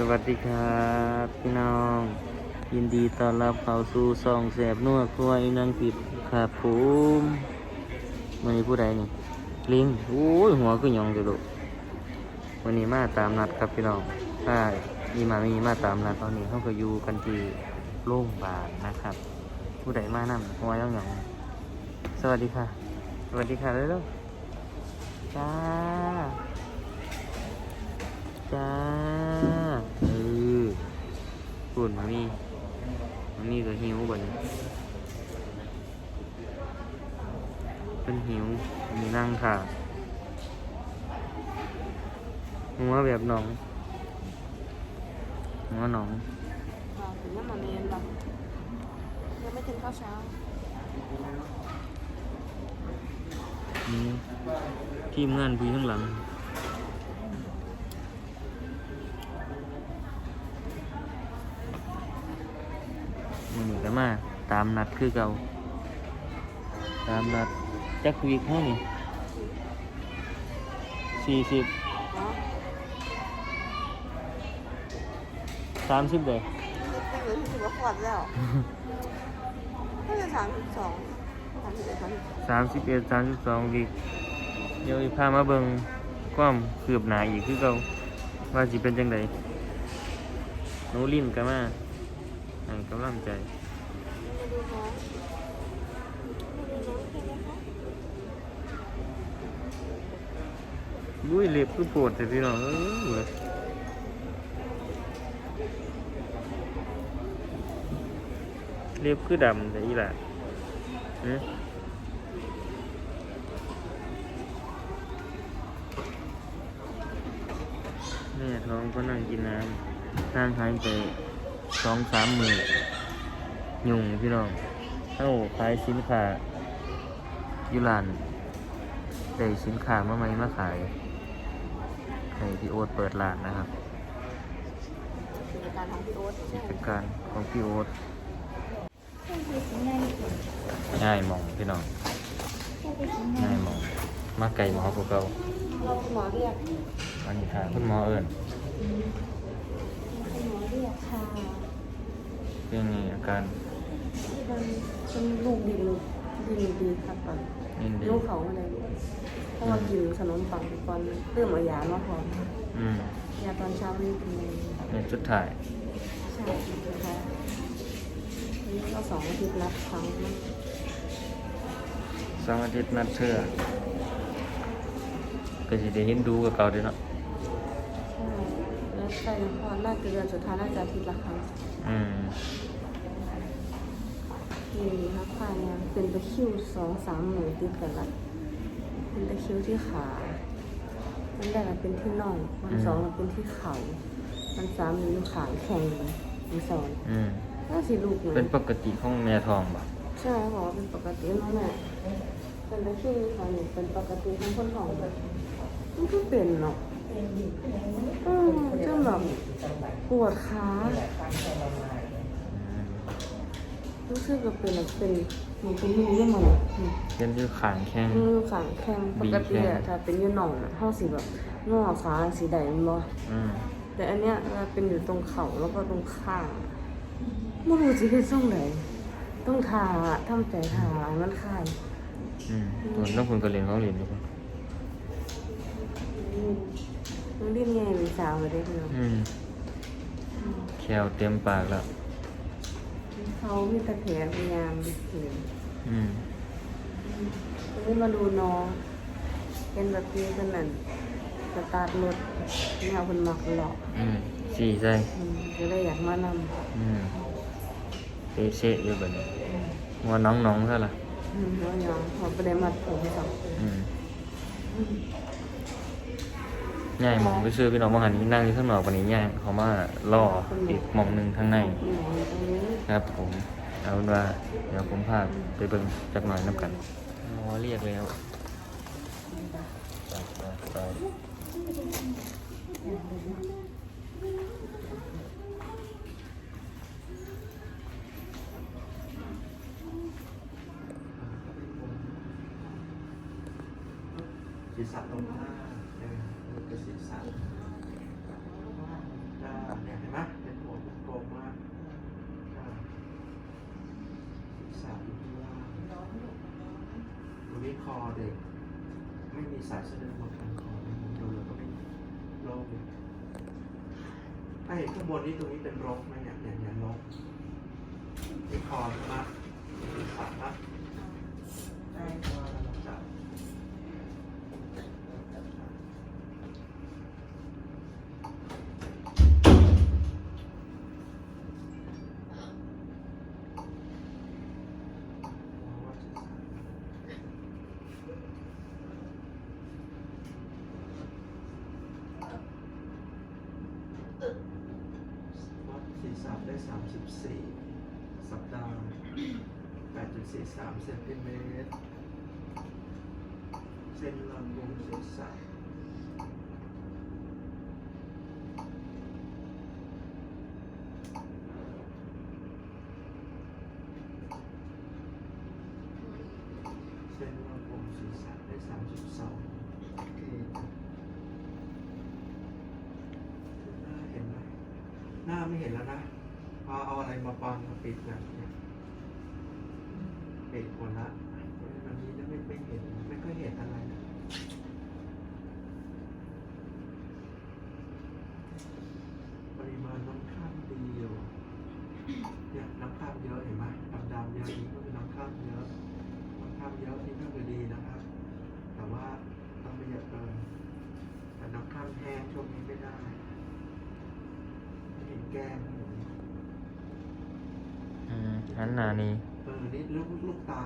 สวัสดีครับพี่น้อง ยินดีต้อนรับเข้าสู่ซองแสบนัวครัวอีนังผิดครับผมวันนี้ผู้ใดนี่ลิงโอ้ยหัวก็ยองจะดุวันนี้มาตามนัดครับพี่น้องถ้ามีมาไม่มีมาตามนัดตอนนี้เขาก็อยู่กันที่โรงพยาบาลนะครับ ผู้ใดมานั่หัวย่องยองสวัสดีค่ะ สวัสดีค่ะเร็วๆจ้าจ้า ปุ่นมามีมามีก็หิวบ่นเป็นหิวมีนั่งค่ะหัวแบบหนองหัวหนองถึงน้ำมันเย็นปะยังไม่ถึงข้าวเช้าทีมงานพี่ข้างหลัง มันนี่ก็มาตามนัดคือเก่าตามนัดจักวีกเท่านี่สี่สิบเนาะสามสิบเลยเด็กๆถือว่าขวดแล้วน่าจะสามสิบสองสามสิบเอ็ดสามสิบสองสามสิบเอ็ดสามสิบสองวีกเดี๋ยวอีกพามาเบิ่งความคืบหน้าอีกคือเก่าว่าสิเป็นจังไดหนูลิ้นก็มาให้กำลังใจ มาดูน้องมาดูน้องเป็นไงคะ ดุ้ยเล็บคือปวดแต่พี่น้องเอ้ยเว้ยเล็บคือดำแต่อีหละเอ๊ะแม่ท้องก็นั่งกินน้ำนั่งหายใจสองสามมือยุ่งพี่น้องเอ้าขายสินค้ายู่ร้านได้สินค้ามาใหม่มาขาย ให้พี่โอ๊ตเปิดร้านนะครับกิจการของพี่โอ๊ตใช่กิจการของพี่โอ๊ตใช่คือสิ่งง่ายที่สุดง่ายหมองพี่น้องใช่คือสิ่งง่ายหมอง มาไก่หมอพวกเราเราคุณหมอเรียกอันนี้ค่ะคุณหมอเอิญคุณหมอเรียกค่ะเรื่องนี้อาการมันเป็นลูกดีลูกดีดีครับก่อนนินดีลูกเขาอะไรลูก เพราะว่ากินขนมปังทุกวันเริ่มเอายามาพร้อมอืมยาตอนเช้านี่กินเป็นชุดถ่ายใช่ค่ะอันนี้ก็สองอาทิตย์นัดครั้งนะสองอาทิตย์นัดเชื่อก็สิได้เห็นดูกับเก่าเด้วยเนาะใช่แล้วใช่พอน่าจะเดือนสุดท้ายน่าจะอาทิตย์ละครั้งอืมนี่ครับผ่านเนี่ยเป็นตะคริวสองสามหมื่นติดกันละ เป็นตะคริวที่ขา มันแรกเป็นที่น่องวันสองมันเป็นที่เข่า มันสามมันขาแข็งมันสอนอืมน่าสิลูกเลยเป็นปกติของแม่ทองบ่ใช่เขาบอกว่าเป็นปกตินะแม่เป็นตะคริวค่ะนี่เป็นปกติของคนท้องแบบมันก็เป็นเนาะอืมจนแบบปวดขาอืม รู้สึกว่าเป็นแบบเป็นเหมันเป็นมือเรื่องมันอะอืมเป็นที่ขางแข้ง มือขังแข็งปกติอะถ้าเป็นอยูหน่องอะเท่าสีแบบงอขาสีใดมันบ่อืมแต่อันเนี้ยมันเป็นอยู่ตรงเข่าแล้วก็ตรงข้างไม่รู้จะเป็นช่องไหนต้องทาทำใจทามันคายอืมตัวน้องคุณก็เรียนเขาเรียนอยู่ปะมันรีบไงเป็นสาวเลยได้เนาะอืมแควเต็มปากแล้ว เขามีตะแผลพยายามเห็นอืมวันนี้มาดูน้องเป็นแบบนี้กันนั่นสตาร์ทรถแนวคนมักหลอกอืมสี่ใจอืมก็เลยอยากมานำอืมเตะเชะอยู่แบบนี้หัวน้องน้องๆซะละอืมแล้วยังพอประเด็นมัดผมสองอืม ง่ายหมองไปซื้อพี่น้องบางหันนี้นั่งอยู่ข้างนอกวันนี้ง่ายเขามาล่ออีกหมองหนึ่งข้างในคุณหมออยู่ตรงนี้ครับผมเอาเป็นว่าเดี๋ยวผมพาไปเบิ่งจักหน่อยน้ำกันหมอเรียกแล้วไปไปไปศีร จะสีสันจะเนี่ยเห็นไหมเป็นหัวกลมมากสีสัตรงนี้คอเด็ก ไม่มีสายสะดือบนทางคอในมุมดูแล้วก็ไม่โล่งถ้าเห็นข้างบนนี้ตรงนี้เป็นรกหมเนี่ยเนี่ยเนี่ยรกที่คอมาด 34สัปดาห์ 8.43 เซนติเมตร เส้นลำวงศีรษะเส้นลำวงศีรษะได้32โอเคหน้าเห็นไหมหน้าไม่เห็นแล้วนะ พอเอาอะไรมาบังมาปิดแบบเนี้ยปิดหมดละวันนี้นะไม่ไม่เห็นไม่ค่อยเห็นอะไรนะปริมาณน้ำข้ามดีอยู่เนี่ยน้ำข้ามเยอะเห็นไหมดำๆเยอะนี่ก็คือน้ำข้ามเยอะน้ำข้ามเยอะนี่ก็คือดีนะครับ แต่ว่าต้องไม่เยอะเกินแต่น้ำข้ามแห้งช่วงนี้ไม่ได้เห็นแก้ม อยู่อืมอันหนานี้เออนี่ลูกลูกตา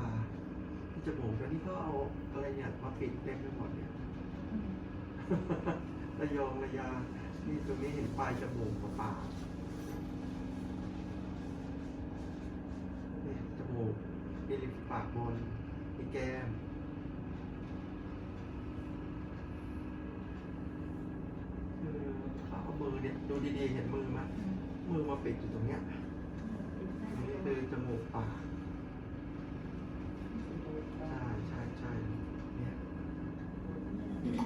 ที่จมูกแล้วนี่ก็เอาอะไรเนี่ยมาปิดเต็มไปหมดเนี่ยระยองระยา นี่ตรงนี้เห็นปลายจมูกกับปากนี่จมูกนี่ริมฝีปากบนนี่แก้มคือเขาเอามือเนี่ยดูดีๆเห็นมือไหมมือมาปิดอยู่ตรงเนี้ยตรงนี้ คือจมูกปากใช่ใช่ใช่เนี่ย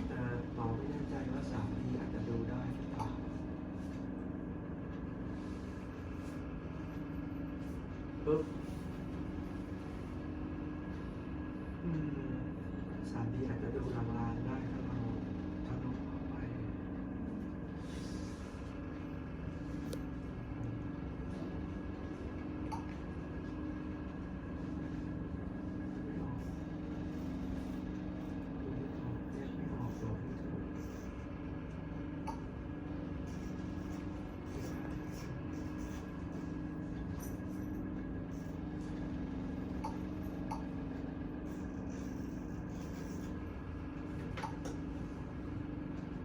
แต่หมอไม่แน่ใจว่าสามทีอาจจะดูได้หรือเปล่าปึ๊บอืมสามทีอาจจะดูลางๆได้ถ้าเราทะลุเข้าไป ไม่ออกดูไม่ออกแยกไม่ออกตัวไม่ถูก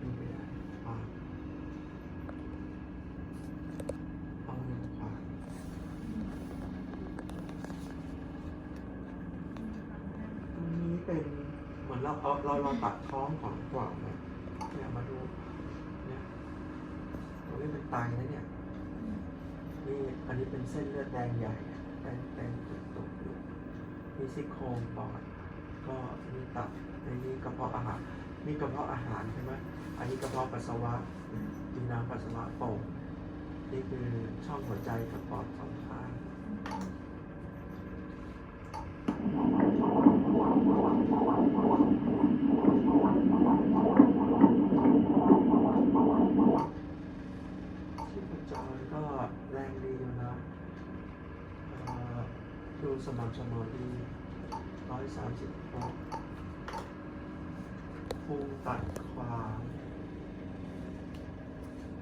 ดูไม่ได้ปากเอาเงินปาก ตรงนี้เป็น เอนเราเอาเราเราตัดท้องของกวางเนี่ยเนี่ยมาดูเนี่ยตรงนี้เป็นไตนะเนี่ยนี่อันนี้เป็นเส้นเลือดแดงใหญ่แดงแดงจุดตกอยู่นี่ซี่โครงปอดก็นี่ตับในนี้กระเพาะอาหารนี่กระเพาะอาหารใช่ไหมอันนี้กระเพาะปัสสาวะกินน้ำปัสสาวะโป่งนี่คือช่องหัวใจกับปอดสองข้าง ชีพจรก็แรงดีอยู่นะเอ่อดู สม่ำเสมอดีร้อยสามสิบหกพุงตัดขวาง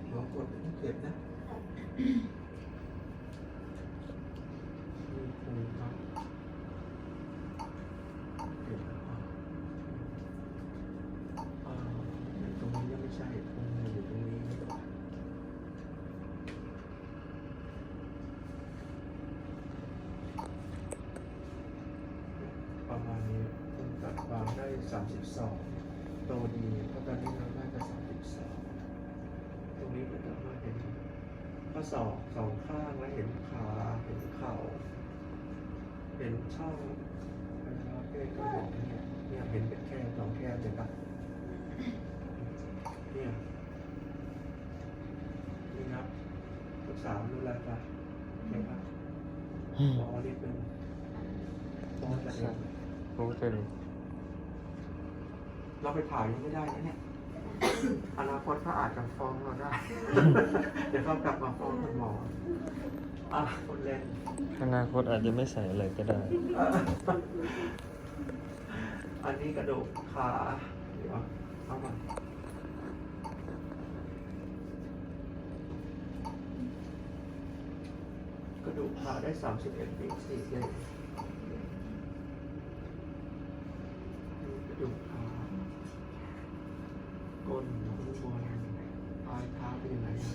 หัวกดเก็บนะมีพุงครับเจ็บแล้วก็เอ่อตรงนี้ยังไม่ใช่พุงอยู่ตรงนี้ดีกว่า ประมาณนี้คุณตัดวางได้ 32 โตดีเพราะตอนนี้เราได้แต่32 ตรงนี้ก็จะมาเห็น ข้อศอกสองข้างและเห็นขาเห็นเข่าเห็นช่องอวัยวะเพศก็เห็นเนี่ยเนี่ยเห็นเป็นแค่สองแค่เห็นปะเนี่ยนี่นับทุกสามรู้แล้วปะเห็นปะบอนี่เป็นบอจะเองรู้จะเลยเราไปถ่ายยังไม่ได้นะเนี่ย อนาคตเขาอาจจะฟ้องเราได้ เดี๋ยวเขากลับมาฟ้องคุณหมออะคุณเล่นอนาคตอาจจะไม่ใส่อะไรก็ได้ อันนี้กระดูกขาเดี๋ยวเอามากระดูกขาได้สามสิบเอ็ดปีสี่เซนกระดูกขาก้นอยู่ข้างบนปลายเท้าเป็นยังไงอะ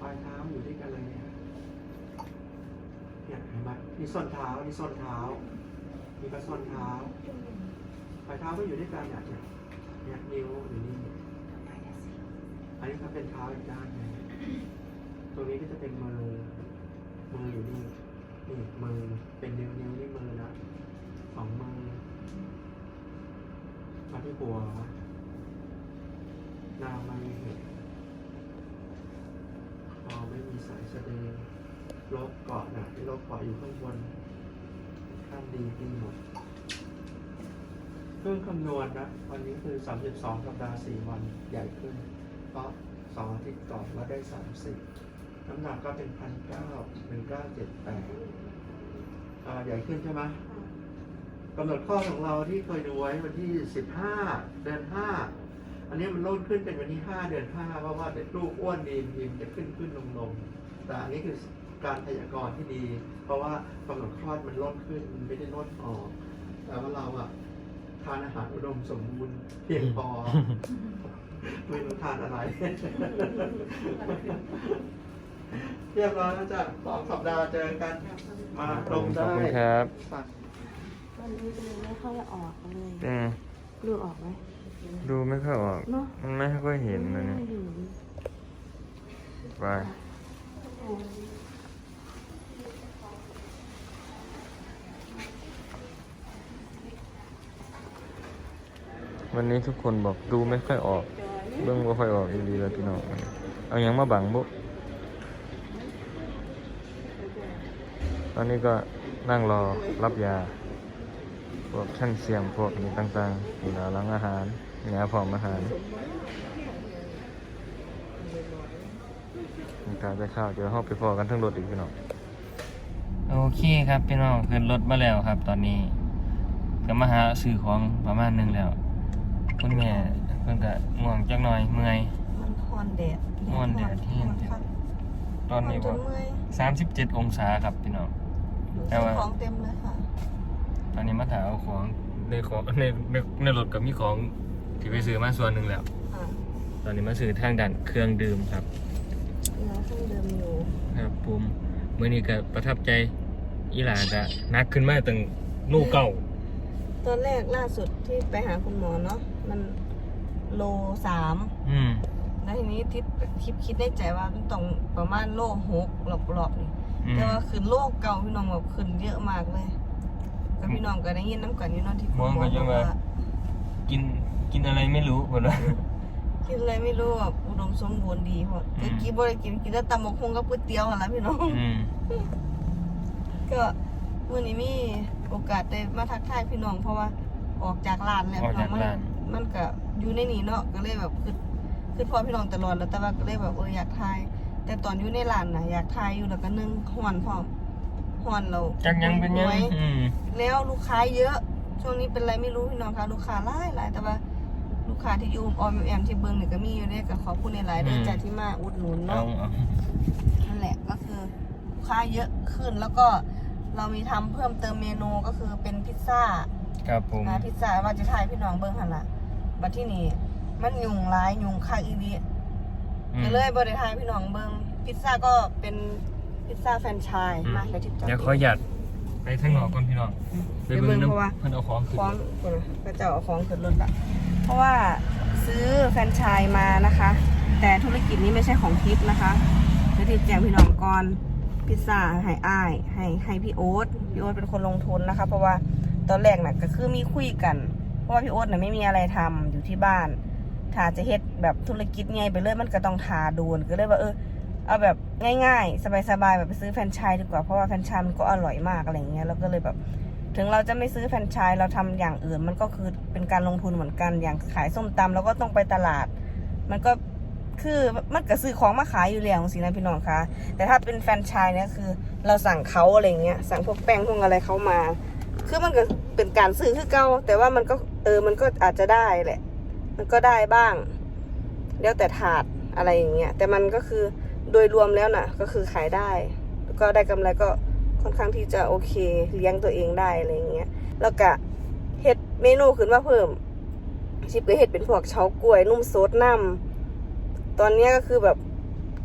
ปลายเท้าอยู่ด้วยกันเลยเนี่ยเนี่ยเห็ นี่ส้นเท้า นี่ส้นเท้า นี่ก็ส้นเท้าปลายเท้าก็อยู่ด้วยกันเนี่ยเนี่ยเนี่ยนิ้วอยู่นี่อันนี้ก็เป็นเท้าอีกด้านหนึงตรงนี้ก็จะเป็นมือ มืออยู่นี่ นี่มือ เป็นนิ้วนิ้วนี่มือนะสองมือมาที่หัวหน้าไม่เห็นคอไม่มีสายสะดือ ลบเกาะนะที่ลบเกาะอยู่ข้างบนข้างดีดีหมดเครื่องคำนวณนะวันนี้คือ 32สัปดาห์4วันใหญ่ขึ้น เพราะ2อาทิตย์ก่อนว่าได้ 30 น้ำหนักก็เป็น 1,900 1978อ่าใหญ่ขึ้นใช่ไหมกำหนดข้อของเราที่เคยดูไว้วันที่ 15 เดือน 5 อันนี้มันลดขึ้นเป็นวันที่ 5 เดือน 5 เพราะว่าเด็กลูกอ้วนดีมมจะขึ้นขึ้นลงลงแต่อันนี้คือ การพยากรณ์ที่ดี เพราะว่ากำหนดคลอดมันลดขึ้นมันไม่ได้ลดออก แต่ว่าเราอะทานอาหารอุดมสมบูรณ์เพียงพอไม่รู้ทานอะไรเรียบร้อยแล้วจ้ะสองสัปดาห์เจอกันมาลงขอบได้คุณครับฝากวันนี้ดูไม่ค่อยออกเลยอืมดูออกไหมดูไม่ค่อยออก เนาะมันไม่ค่อยเห็นนะเนี่ยไม่เห็นไวันนี้ทุกคนบอกดูไม่ค่อยออก เบื้องบ่ค่อยออกอีหลีแล้วพี่น้องเอาหยังมาบังบุตอนนี้ก็นั่งรอรับยา พวกช่างเสียงพวกนี้ต่างๆนี่แล้วล้างอาหารแหนผอมอาหารมีการจะเข้าวเดี๋ยวเราไปพอกันทั้งรถอีกพี่น้องโอเคครับพี่น้องขึ้นรถมาแล้วครับ ตอนนี้ก็มาหาซื้อของประมาณหนึงแล้ว คุณแม่เพิ่นก็ง่วงจักหน่อยเมื่อยมันคอนแดดม่วนแดดที่มันคักตอนนี้จก็นเมื่อยสามสิบเจ็ดองศาครับพี่น้อง แต่ว่าของเต็มเลยค่ะตอนนี้มาถามเอาของในของในในในรถก็มีของที่ไปซื้อมาส่วนหนึ่งแล้ว อ่าตอนนี้มาซื้อทางด่านเครื่องดื่มครับเนื้อเครื่องเดิมอยู่ครับผมเมื่อนี้ก็ประทับใจอีหลาจะนักขึ้นมาตั้งลูกเก่า ตอนแรกล่าสุดที่ไปหาคุณหมอเนาะ มันโลสามอืมแล้วทีนี้ทิศคิดคิดได้ใจว่ามันต้องประมาณโลหกหลอกๆนี่อืมแต่ว่าขึ้นโลกเก่าพี่น้องแบบขึ้นเยอะมากเลยก็พี่น้องก็ได้ยินน้ำกันอยู่เนาะที่คุณหมอมองก็ยังบอกว่าว่ากินกินอะไรไม่รู้หมดเลยกินอะไรไม่รู้แบบอุดมสมบูรณ์ดีพออืมก็กินบ่ได้กินกินแต่ตำบักหุ่งกับก๋วยเตี๋ยวหั่นล่ะพี่น้อง อืม ก็วันนี้มีโอกาสได้มาทักทายพี่น้องเพราะว่าออกจากร้านแล้วออกพี่น้จาอกงมันร้าน มันก็อยู่ในนี้เนาะก็เลยแบบคือคือพอพี่น้องตลอดแล้วแต่ว่าก็เลยแบบเอออยากทายแต่ตอนอยู่ในร้านน่ะอยากทายอยู่แล้วก็นึ่งห่อนพร้อมห่อนเราจักยังเป็นยังไว้อืมแล้วลูกค้าเยอะ ช่วงนี้เป็นไรไม่รู้พี่น้องคะลูกค้าหลายหลายแต่ว่าลูกค้าที่อยู่ออมแอมที่เบิ้งนี่ก็มีอยู่เนี่ยก็ขอบคุณในหลายๆเดือนจากที่มาอุดหนุนเอาเนาะเอานั่นแหละก็คือลูกค้าเยอะขึ้นแล้วก็เรามีทำเพิ่มเติมเมนูก็คือเป็นพิซซ่าครับผมนะพิซซ่าว่าจะทายพี่น้องเบิ้งหันละ บัดที่นี่มันยุงร้ายยุงคักอีดีอืมก็เลยบริทายพี่น้องเบิ้งพิซซ่าก็เป็นพิซซ่าแฟรนไชส์อืมมาแล้วทิพย์จัเดี๋ยวขอหยัดไปทางนอกก่อนพี่น้องไปเบิ่งเพราะว่าเพิ่นเอาของขึ้นของคนน่ะก็จะเอาของขึ้นรถละเพราะว่าซื้อแฟรนไชส์มานะคะ แต่ธุรกิจนี้ไม่ใช่ของทิพย์นะคะเดี๋ยวทิพย์แจ้งพี่น้องก่อนพิซซ่าให้อ้ายให้ให้พี่โอ๊ตพี่โอ๊ตเป็นคนลงทุนนะคะ เพราะว่าตอนแรกน่ะก็คือมีคุยกัน เพราะว่าพี่โอ๊ตน่ะไม่มีอะไรทำอยู่ที่บ้านถ้าจะเฮ็ดแบบธุรกิจไงไปเลยมันก็ต้องทาโดนก็เลยว่าเออเอาแบบง่ายๆ สบายๆแบบไปซื้อแฟรนไชส์ดีกว่าเพราะว่าแฟรนไชส์มันก็อร่อยมากอะไรเงี้ยแล้วก็เลยแบบถึงเราจะไม่ซื้อแฟรนไชส์เราทำอย่างอื่น มันก็คือเป็นการลงทุนเหมือนกันอย่างขายส้มตำเราก็ต้องไปตลาด มันก็คือมันก็ซื้อของมาขายอยู่แล้วสินะพี่น้องคะแต่ถ้าเป็นแฟรนไชส์เนี่ยคือ เราสั่งเขาอะไรเงี้ยสั่งพวกแป้งพวกอะไรเขามา คือมันก็เป็นการซื้อคือเก่าแต่ว่ามันก็เออมันก็อาจจะได้แหละ มันก็ได้บ้าง แล้วแต่ถาดอะไรอย่างเงี้ยแต่มันก็คือโดยรวมแล้วน่ะ ก็คือขายได้ ก็ได้กำไรก็ค่อนข้างที่จะโอเค เลี้ยงตัวเองได้อะไรอย่างเงี้ยแล้วก็เฮ็ดเมนูขึ้นมาเพิ่มชิปก็เฮ็ดเป็นพวกเฉากล้วยนุ่มโซดน้ำตอนนี้ก็คือแบบ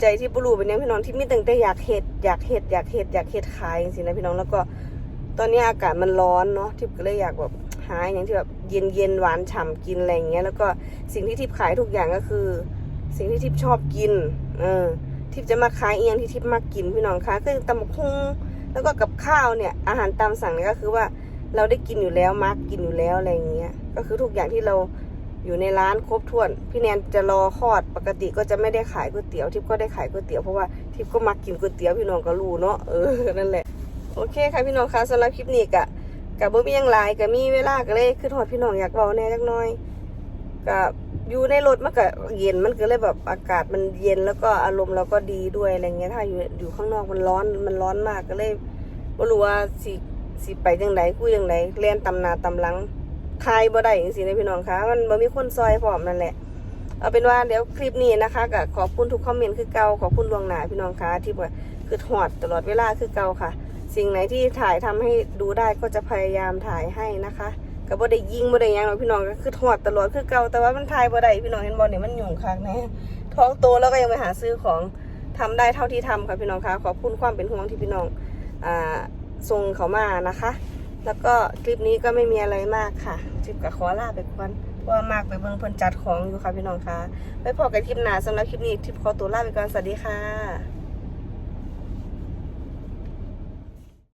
ใจที่บรูเป็นยังพี่น้องที่มีตั้งแต่อยากเฮ็ดอยากเฮ็ดอยากเฮ็ดอยากเฮ็ดขายจริงๆนะพี่น้องแล้วก็ ตอนนี้อากาศมันร้อนเนาะทิพย์ก็เลยอยากแบบหาอย่างที่แบบเย็นเย็นหวานฉ่ำกินอะไรอย่างเงี้ยแล้วก็สิ่งที่ทิพย์ขายทุกอย่างก็คือ สิ่งที่ทิพย์ชอบกิน เออทิพย์จะมาขายเอียงที่ทิพย์มากินพี่น้องคะคือตำบักหุ่งแล้วก็กับข้าวเนี่ยอาหารตามสั่งเนี่ยก็คือว่าเราได้กินอยู่แล้วมาร์กกินอยู่แล้วอะไรอย่างเงี้ย ก็คือทุกอย่างที่เราอยู่ในร้านครบถ้วน พี่แนนจะรอคลอดปกติก็จะไม่ได้ขายก๋วยเตี๋ยวทิพย์ก็ได้ขายก๋วยเตี๋ยวเพราะว่าทิพย์ก็มักกินก๋วยเตี๋ยวพี่น้องก็รู้เนาะเออนั่นแหละ โอเคค่ะพี่น้องคะสำหรับคลิปนี้กะกับบ่มีหยังหลายกะมีเวลาก็เลยคือทอดพี่น้องอยากเว้าแน่จักหน่อยกับอยู่ในรถมันก็เย็นมันก็เลยแบบอากาศมันเย็นแล้วก็อารมณ์เราก็ดีด้วยอะไรเงี้ยถ้าอยู่อยู่ข้างนอกมันร้อนมันร้อนมากก็เลยบ่รู้ว่าสิสิไปจังไดคุยจังไดเรียนตำนาตำลังทายบ่ได้จังซี่นะพี่น้องคะมันบ่มีคนซอยพร้อมนั่นแหละเอาเป็นว่าเดี๋ยวคลิปนี้นะคะก็ขอบคุณทุกคอมเมนต์คือเก่าขอบคุณดวงหนาพี่น้องคะที่ว่าคือถอดตลอดเวลาคือเก่าค่ะ สิ่งไหนที่ถ่ายทำให้ดูได้ก็จะพยายามถ่ายให้นะคะก็บ่ได้ยิงบ่ได้ยังหรอกพี่น้องก็คือถอดตลอดคือเก่าแต่ว่ามันถ่ายบ่ได้พี่น้องเห็นบ่เนี่ยมันหยุ่งคักแน่ท้องโตแล้วก็ยังไปหาซื้อของทำได้เท่าที่ทำค่ะพี่น้องคะขอบคุณความเป็นห่วงที่พี่น้องอ่าส่งเขามานะคะ แล้วก็คลิปนี้ก็ไม่มีอะไรมากค่ะจิบกับขอลาไปก่อนว่ามากไปเบิ่งเพิ่นจัดของอยู่ค่ะพี่น้องคะไปพอกันคลิปหน้าสำหรับคลิปนี้ทิปขอตัวลาไปก่อนสวัสดีค่ะ